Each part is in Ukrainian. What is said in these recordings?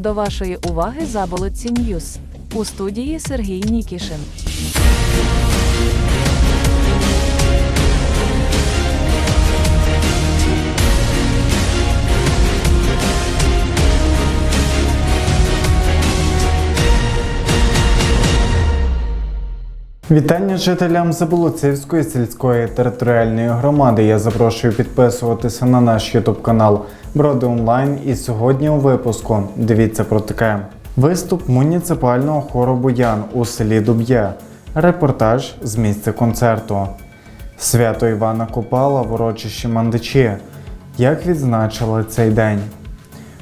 До вашої уваги заболоці Ньюс. У студії Сергій Нікішин. Вітання жителям Заболоцівської сільської територіальної громади. Я запрошую підписуватися на наш ютуб канал Броди Онлайн. І сьогодні у випуску дивіться про таке: виступ муніципального хору Буян у селі Дуб'є, репортаж з місця концерту, свято Івана Купала в урочищі Мандичі. Як відзначили цей день?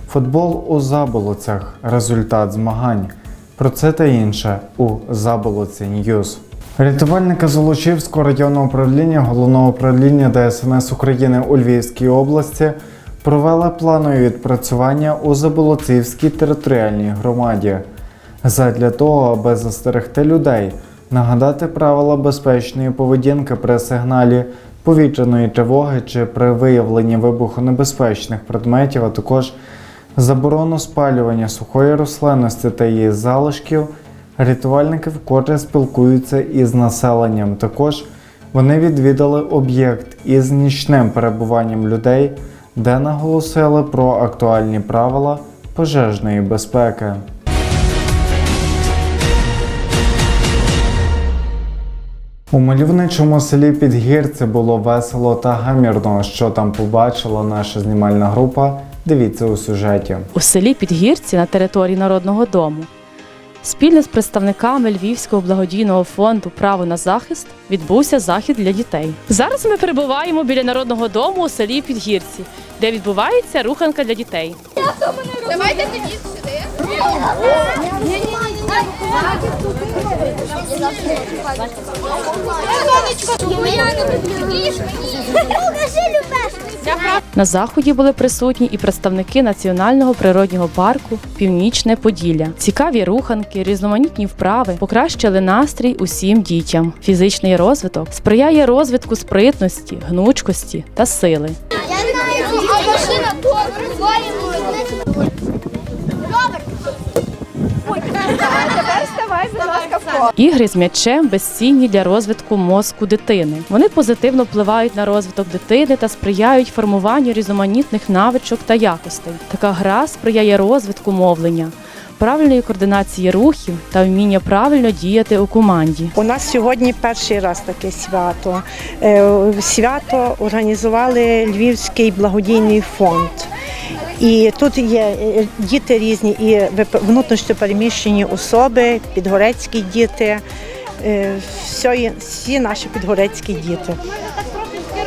Футбол у Заболоцях. Результат змагань. Про це та інше у Заболоці Ньюз. Рятувальники Золочівського районного управління головного управління ДСНС України у Львівській області провели планові відпрацювання у Заболоцівській територіальній громаді. Задля того, аби застерегти людей, нагадати правила безпечної поведінки при сигналі повітряної тривоги чи при виявленні вибухонебезпечних предметів, а також заборону спалювання сухої рослинності та її залишків, рятувальники вкотре спілкуються із населенням. Також вони відвідали об'єкт із нічним перебуванням людей, де наголосили про актуальні правила пожежної безпеки. У мальовничому селі Підгірці було весело та гамірно. Що там побачила наша знімальна група? Дивіться у сюжеті. у селі Підгірці на території Народного дому. Спільно з представниками Львівського благодійного фонду Право на захист відбувся захід для дітей. Зараз ми перебуваємо біля народного дому у селі Підгірці, де відбувається руханка для дітей. Давайте тоді сюди. На заході були присутні і представники національного природнього парку Північне Поділля. Цікаві руханки, різноманітні вправи покращили настрій усім дітям. Фізичний розвиток сприяє розвитку спритності, гнучкості та сили. Я знаю, а машина то Ігри з м'ячем безцінні для розвитку мозку дитини. Вони позитивно впливають на розвиток дитини та сприяють формуванню різноманітних навичок та якостей. Така гра сприяє розвитку мовлення, правильної координації рухів та вміння правильно діяти у команді. У нас сьогодні перший раз таке свято. Е, Свято організували Львівський благодійний фонд. І тут є е, діти різні, і внутрішньо переміщені особи, підгорецькі діти, е, всі, всі наші підгорецькі діти.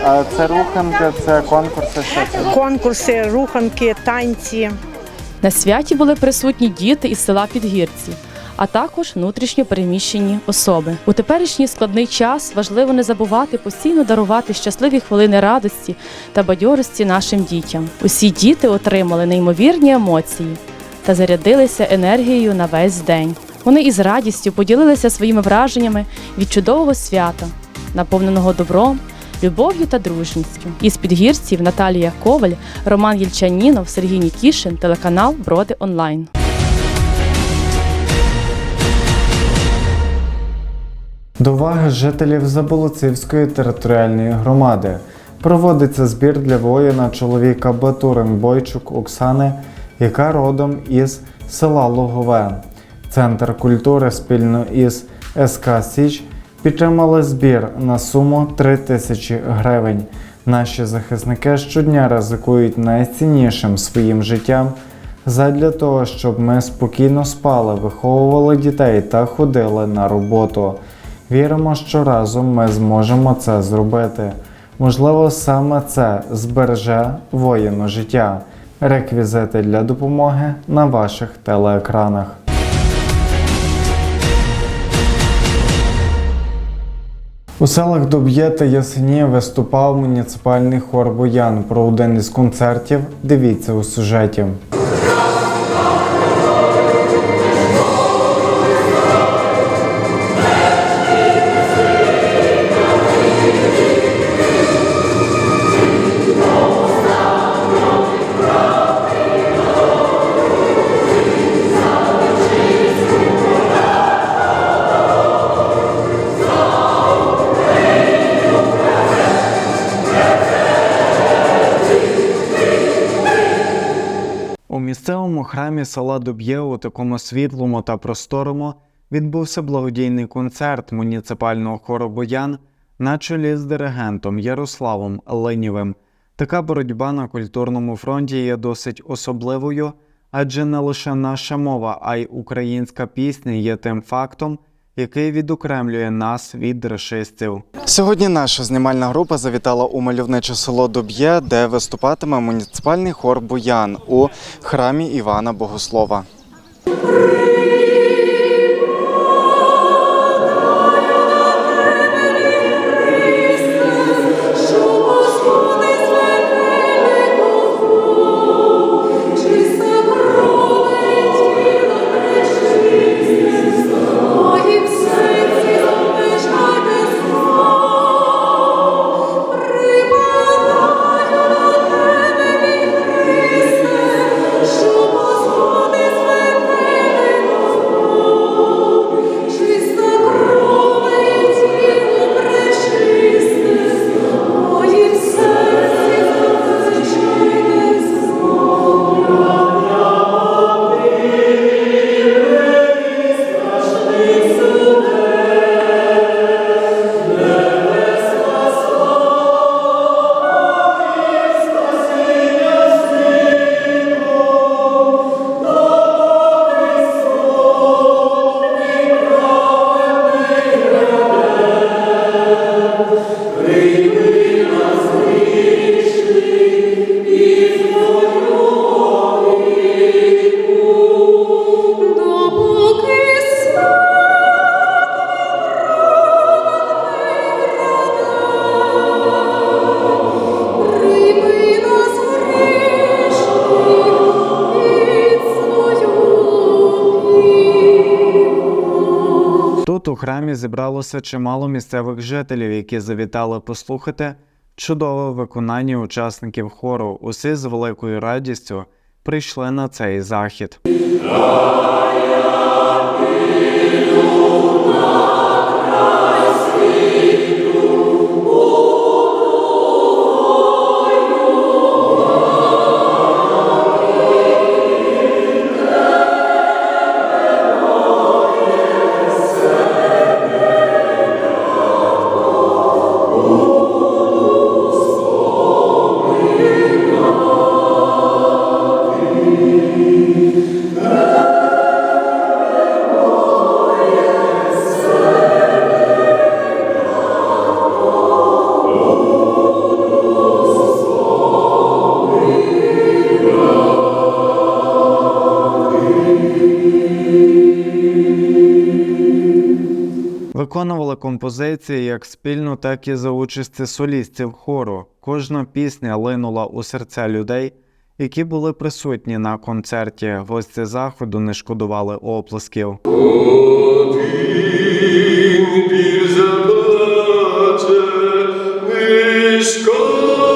А це руханки, це конкурси. Що це? Конкурси, руханки, танці. На святі були присутні діти із села Підгірці, а також внутрішньо переміщені особи. У теперішній складний час важливо не забувати постійно дарувати щасливі хвилини радості та бадьорості нашим дітям. Усі діти отримали неймовірні емоції та зарядилися енергією на весь день. Вони із радістю поділилися своїми враженнями від чудового свята, наповненого добром. Любов'ю та дружністю із підгірців Наталія Коваль, Роман Єльчанінов, Сергій Нікішин, телеканал Броди Онлайн. До уваги жителів Заболоцівської територіальної громади проводиться збір для воїна чоловіка Батурин Бойчук Оксани, яка родом із села Логове. Центр культури спільно із СК Січ підтримали збір на суму 3 тисячі гривень. Наші захисники щодня ризикують найціннішим своїм життям задля того, щоб ми спокійно спали, виховували дітей та ходили на роботу. Віримо, що разом ми зможемо це зробити. Можливо, саме це збереже воїну життя. Реквізити для допомоги на ваших телеекранах. У селах Дуб'є та Ясені виступав муніципальний хор Боян. Про один із концертів дивіться у сюжеті. Храмі села Дуб'є у такому світлому та просторому відбувся благодійний концерт муніципального хору Боян на чолі з диригентом Ярославом Ленівим. Така боротьба на культурному фронті є досить особливою, адже не лише наша мова, а й українська пісня є тим фактом, який відокремлює нас від рашистів. Сьогодні наша знімальна група завітала у мальовниче село Дуб'є, де виступатиме муніципальний хор Буян у храмі Івана Богослова. У храмі зібралося чимало місцевих жителів, які завітали послухати чудове виконання учасників хору. Усі з великою радістю прийшли на цей захід. Виконували композиції як спільно, так і за участі солістів хору. Кожна пісня линула у серця людей, які були присутні на концерті. Гості заходу не шкодували оплесків. Один біль заплаче, нишка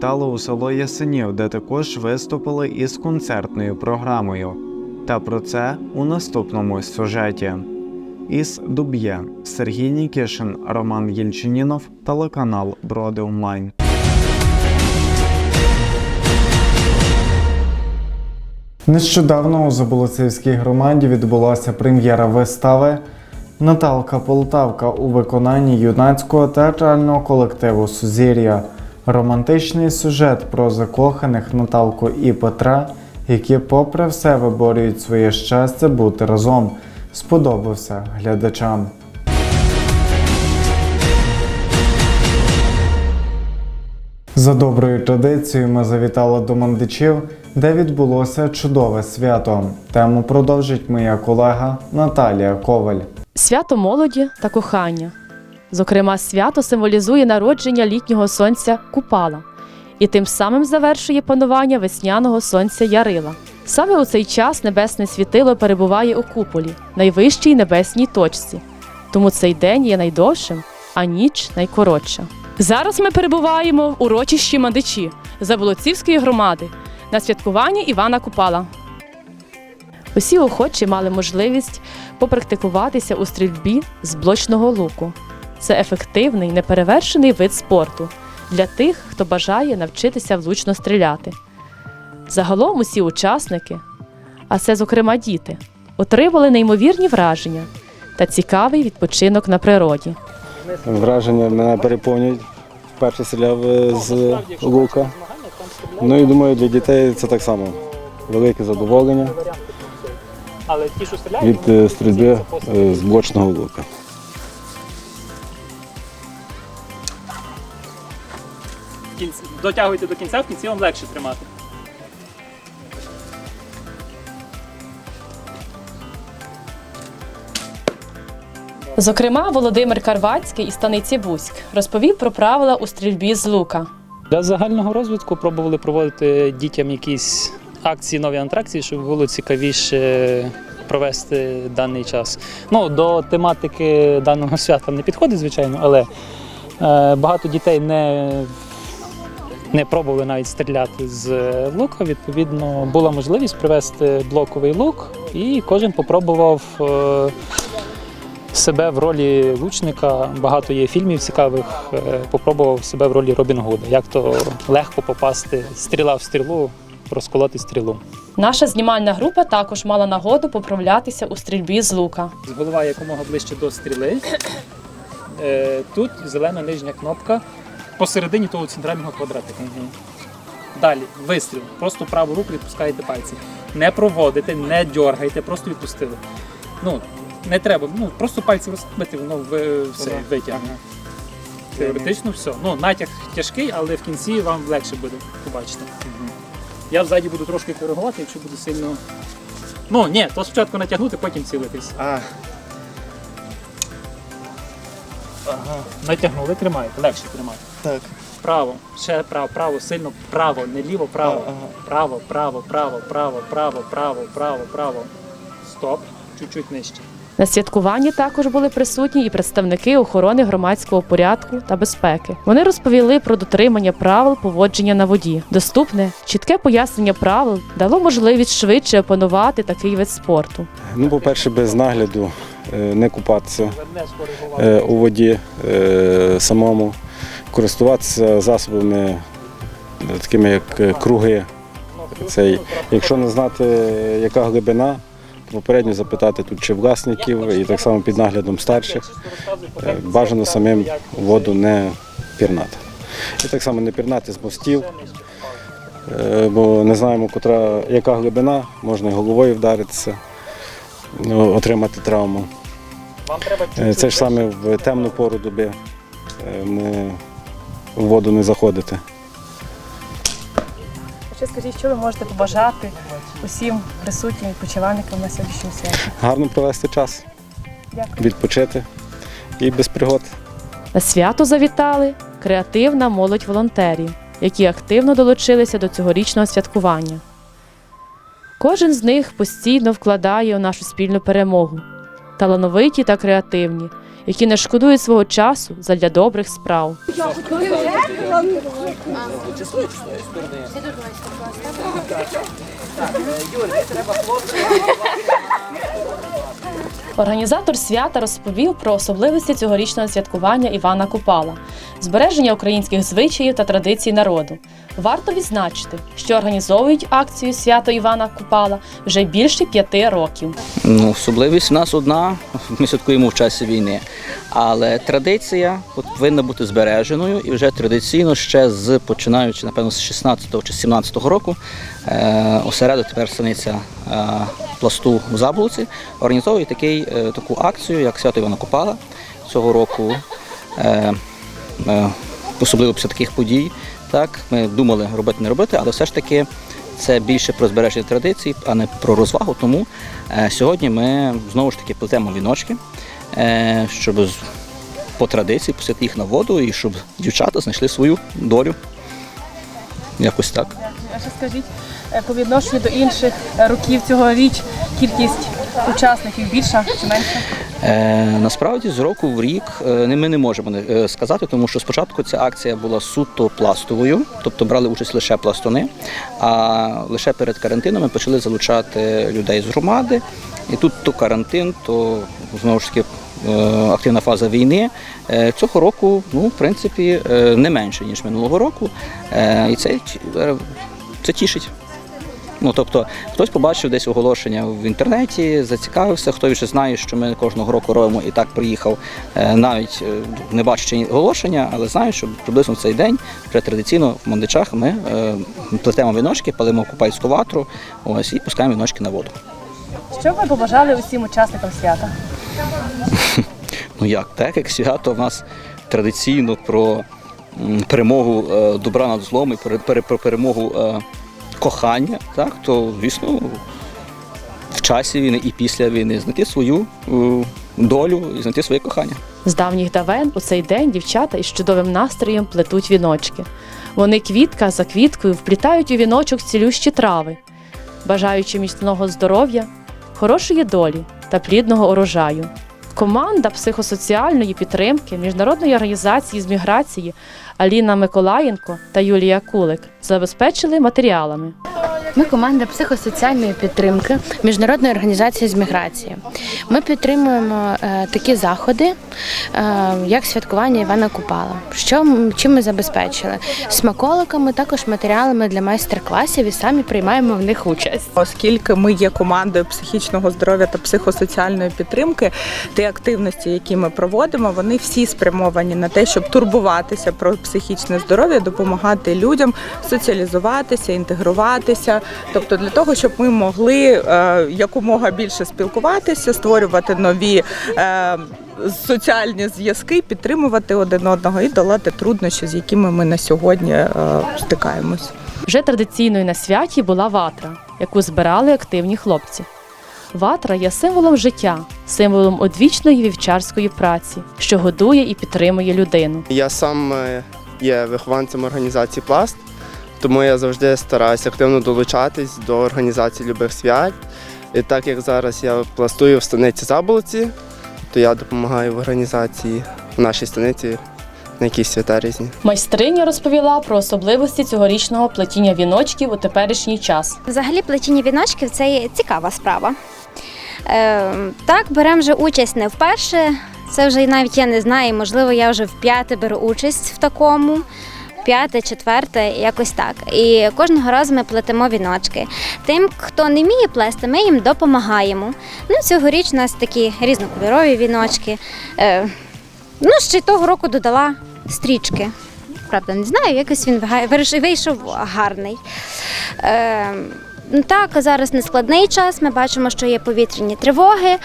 завітали у село Ясенів, де також виступили із концертною програмою. Та про це у наступному сюжеті. Із Дуб'є Сергій Нікішин, Роман Єльчинінов, телеканал Броди Онлайн. Нещодавно у Заболоцівській громаді відбулася прем'єра вистави Наталка Полтавка у виконанні юнацького театрального колективу Сузір'я. Романтичний сюжет про закоханих Наталку і Петра, які, попри все, виборюють своє щастя бути разом. Сподобався глядачам. За доброю традицією ми завітали до мандичів, де відбулося чудове свято. Тему продовжить моя колега Наталія Коваль. Свято молоді та кохання. Зокрема, свято символізує народження літнього сонця Купала і тим самим завершує панування весняного сонця Ярила. Саме у цей час небесне світило перебуває у куполі, найвищій небесній точці. Тому цей день є найдовшим, а ніч найкоротша. Зараз ми перебуваємо в урочищі Мандичі Заболоцівської громади на святкуванні Івана Купала. Усі охочі мали можливість попрактикуватися у стрільбі з блочного луку. Це ефективний, неперевершений вид спорту для тих, хто бажає навчитися влучно стріляти. Загалом усі учасники, а це, зокрема, діти, отримали неймовірні враження та цікавий відпочинок на природі. Враження мене переповнюють. Вперше стріляв е, з лука. Ну і думаю, для дітей це так само. Велике задоволення від е, стрільби е, з блочного лука. Кінці, дотягуйте до кінця, в кінці вам легше тримати. Зокрема, Володимир Карвацький із станиці Буськ розповів про правила у стрільбі з лука. Для загального розвитку пробували проводити дітям якісь акції, нові антракції, щоб було цікавіше провести даний час. Ну, до тематики даного свята не підходить, звичайно, але е, багато дітей не, не пробували навіть стріляти з лука. Відповідно, була можливість привезти блоковий лук, і кожен попробував. Е, себе в ролі лучника. Багато є фільмів цікавих. Е, Попробував себе в ролі Робін Гуда. Як то легко попасти стріла в стрілу, розколоти стрілу. Наша знімальна група також мала нагоду поправлятися у стрільбі з лука. Голова якомога ближче до стріли. Е, Тут зелена нижня кнопка посередині того центрального квадратика. Далі вистріл. Просто праву руку відпускаєте пальці. Не проводите, не дьоргайте, просто відпустили. Ну, не треба, ну просто пальці розслабити, воно ви- все витягне. Теоретично все. Ну, натяг тяжкий, але в кінці вам легше буде побачити. Я взаді буду трошки коригувати, якщо буде сильно. Ну, ні, то спочатку натягнути, потім цілитись. Ага. Натягнули, тримаєте, легше тримати. Так. Право, ще право, право, сильно право, не ліво, право. Ага. Право, право, право, право, право, право, право, право. Стоп. Чуть-чуть нижче. На святкуванні також були присутні і представники охорони громадського порядку та безпеки. Вони розповіли про дотримання правил поводження на воді. Доступне, чітке пояснення правил дало можливість швидше опанувати такий вид спорту. Ну, по-перше, без нагляду не купатися е, у воді е, самому, користуватися засобами е, такими як е, круги. Цей, якщо не знати, яка глибина, попередньо запитати тут чи власників і так само під наглядом старших. Е, Бажано самим воду не пірнати. І так само не пірнати з мостів, е, бо не знаємо, котра, яка глибина, можна і головою вдаритися, отримати травму. Вам треба Е, Це ж саме в темну пору доби е, не, в воду не заходити. Ще скажіть, що ви можете побажати усім присутнім відпочивальникам на сьогоднішньому святі? Гарно провести час, Дякую. відпочити і без пригод. На свято завітали креативна молодь волонтерів, які активно долучилися до цьогорічного святкування. Кожен з них постійно вкладає у нашу спільну перемогу, талановиті та креативні, які не шкодують свого часу задля добрих справ. Організатор свята розповів про особливості цьогорічного святкування Івана Купала, збереження українських звичаїв та традицій народу, Варто відзначити, що організовують акцію свято Івана Купала вже більше п'яти років. Ну, особливість в нас одна. Ми святкуємо в часі війни. Але традиція повинна бути збереженою і вже традиційно ще з починаючи, напевно, з 16 чи 17-го року е, осередок тепер станиця е, пласту в Заблуці організовує такий, е, таку акцію, як свято Івана Купала цього року. Е, е, особливо після таких подій. Так, ми думали робити не робити, але все ж таки це більше про збереження традицій, а не про розвагу. Тому е, сьогодні ми знову ж таки плетемо віночки, е, щоб по традиції пустити їх на воду і щоб дівчата знайшли свою долю. Якось так. А що скажіть, по відношенню до інших е, років цьогоріч кількість учасників більша чи менша? Е, насправді з року в рік е, ми не можемо е, сказати, тому що спочатку ця акція була суто пластовою, тобто брали участь лише пластуни. А лише перед карантином ми почали залучати людей з громади. І тут то карантин, то знову ж таки е, активна фаза війни. Е, Цього року, ну, в принципі, е, не менше, ніж минулого року. Е, І це, е, це тішить. Ну, тобто, хтось побачив десь оголошення в інтернеті, зацікавився, хто вже знає, що ми кожного року робимо і так приїхав, е, навіть е, не бачачи оголошення, але знаю, що приблизно в цей день вже традиційно в Мандичах ми е, плетемо віночки, палимо купальську ватру ось, і пускаємо віночки на воду. Що б ви побажали усім учасникам свята? Ну як, так як свято в нас традиційно про перемогу добра над злом і про перемогу кохання, так, то, звісно, в часі війни і після війни знайти свою е, долю і знайти своє кохання. З давніх давен у цей день дівчата із чудовим настроєм плетуть віночки. Вони квітка за квіткою вплітають у віночок цілющі трави, бажаючи міцного здоров'я, хорошої долі та плідного урожаю. Команда психосоціальної підтримки міжнародної організації з міграції Аліна Миколаєнко та Юлія Кулик забезпечили матеріалами. Ми команда психосоціальної підтримки міжнародної організації з міграції. Ми підтримуємо е, такі заходи, е, як святкування Івана Купала. Що чим ми забезпечили? Смаколиками, також матеріалами для майстер-класів і самі приймаємо в них участь. Оскільки ми є командою психічного здоров'я та психосоціальної підтримки, ті активності, які ми проводимо, вони всі спрямовані на те, щоб турбуватися про психічне здоров'я, допомагати людям соціалізуватися, інтегруватися. Тобто для того, щоб ми могли е, якомога більше спілкуватися, створювати нові. Е, Соціальні зв'язки підтримувати один одного і долати труднощі, з якими ми на сьогодні е, стикаємось. Вже традиційною на святі була ватра, яку збирали активні хлопці. Ватра є символом життя, символом одвічної вівчарської праці, що годує і підтримує людину. Я сам є вихованцем організації Пласт, тому я завжди стараюся активно долучатись до організації любих свят. І так як зараз я пластую в станиці Заболоці, то я допомагаю в організації в нашій станиці на якісь свята різні. Майстриня розповіла про особливості цьогорічного плетіння віночків у теперішній час. Взагалі плетіння віночків це є цікава справа. Е, так, беремо вже участь не вперше. Це вже навіть я не знаю, можливо, я вже вп'яте беру участь в такому. П'яте, четверте, якось так. І кожного разу ми плетемо віночки. Тим, хто не вміє плести, ми їм допомагаємо. Ну, цьогоріч у нас такі різнокольорові віночки. Е, ну, ще того року додала стрічки. Правда, не знаю, якось він вийшов гарний. Е, ну, так, зараз не складний час. Ми бачимо, що є повітряні тривоги,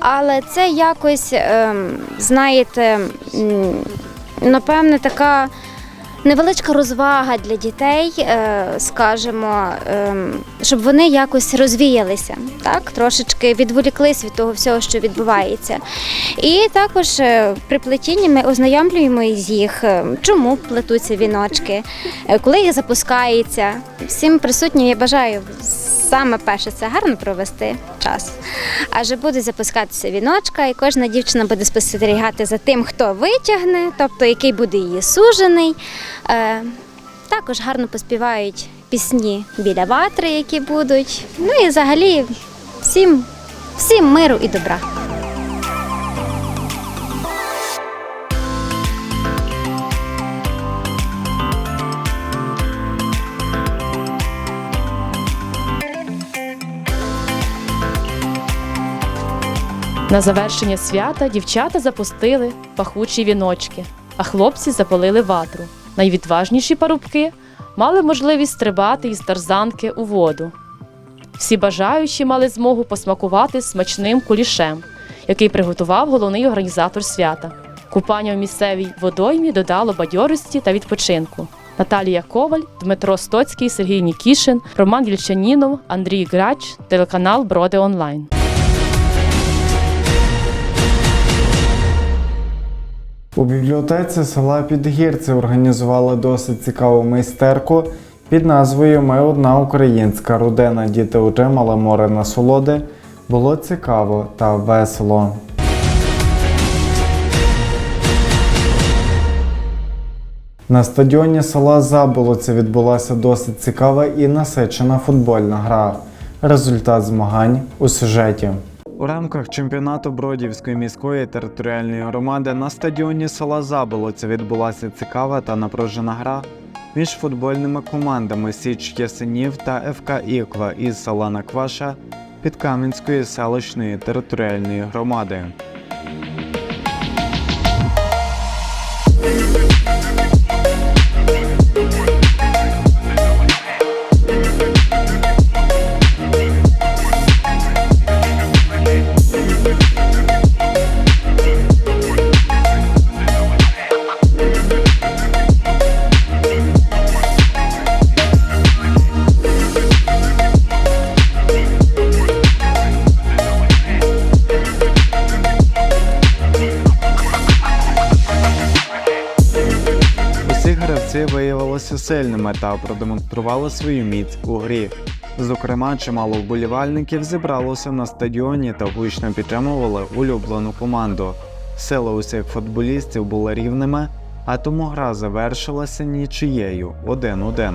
але це якось, ем, знаєте, напевне, така невеличка розвага для дітей, е, скажімо, ем, щоб вони якось розвіялися, так, трошечки відволіклись від того всього, що відбувається. І також е, при плетінні ми ознайомлюємо з їх, е, чому плетуться віночки, е, коли їх запускається. Всім присутнім я бажаю саме перше це гарно провести час. Адже буде запускатися віночка, і кожна дівчина буде спостерігати за тим, хто витягне, тобто який буде її сужений. Е, також гарно поспівають пісні біля ватри, які будуть. Ну і взагалі всім, всім миру і добра. На завершення свята дівчата запустили пахучі віночки, а хлопці запалили ватру. Найвідважніші парубки мали можливість стрибати із тарзанки у воду. Всі бажаючі мали змогу посмакувати смачним кулішем, який приготував головний організатор свята. Купання в місцевій водоймі додало бадьорості та відпочинку. Наталія Коваль, Дмитро Стоцький, Сергій Нікішин, Роман Єльчанінов, Андрій Грач, телеканал Броди Онлайн. У бібліотеці села Підгірці організували досить цікаву майстерку під назвою Ми одна українська родина. Діти отримали море насолоди. Було цікаво та весело. На стадіоні села Заболоці відбулася досить цікава і насичена футбольна гра. Результат змагань у сюжеті. У рамках чемпіонату Бродівської міської територіальної громади на стадіоні села Заболоця відбулася цікава та напружена гра між футбольними командами Січ Ясенів та ФК Іква із села Накваша Підкам'янської селищної територіальної громади. Виявилися та продемонстрували свою міць у грі. Зокрема, чимало вболівальників зібралося на стадіоні та гучно підтримували улюблену команду. Сили усіх футболістів були рівними, а тому гра завершилася нічиєю 1-1.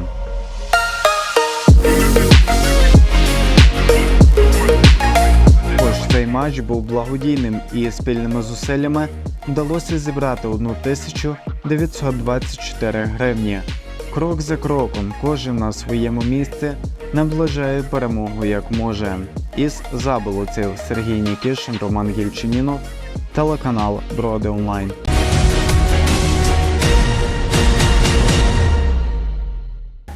Тож цей матч був благодійним і спільними зусиллями вдалося зібрати 1924 гривні. Крок за кроком кожен на своєму місці наближає перемогу як може. Із заболоців Сергій Нікішин, Роман Гільчинінов, телеканал Броди Онлайн.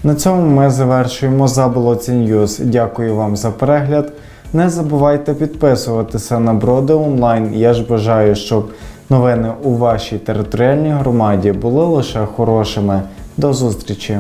На цьому ми завершуємо Заболоці Ньюз. Дякую вам за перегляд. Не забувайте підписуватися на Броди Онлайн. Я ж бажаю, щоб новини у вашій територіальній громаді були лише хорошими. До зустрічі!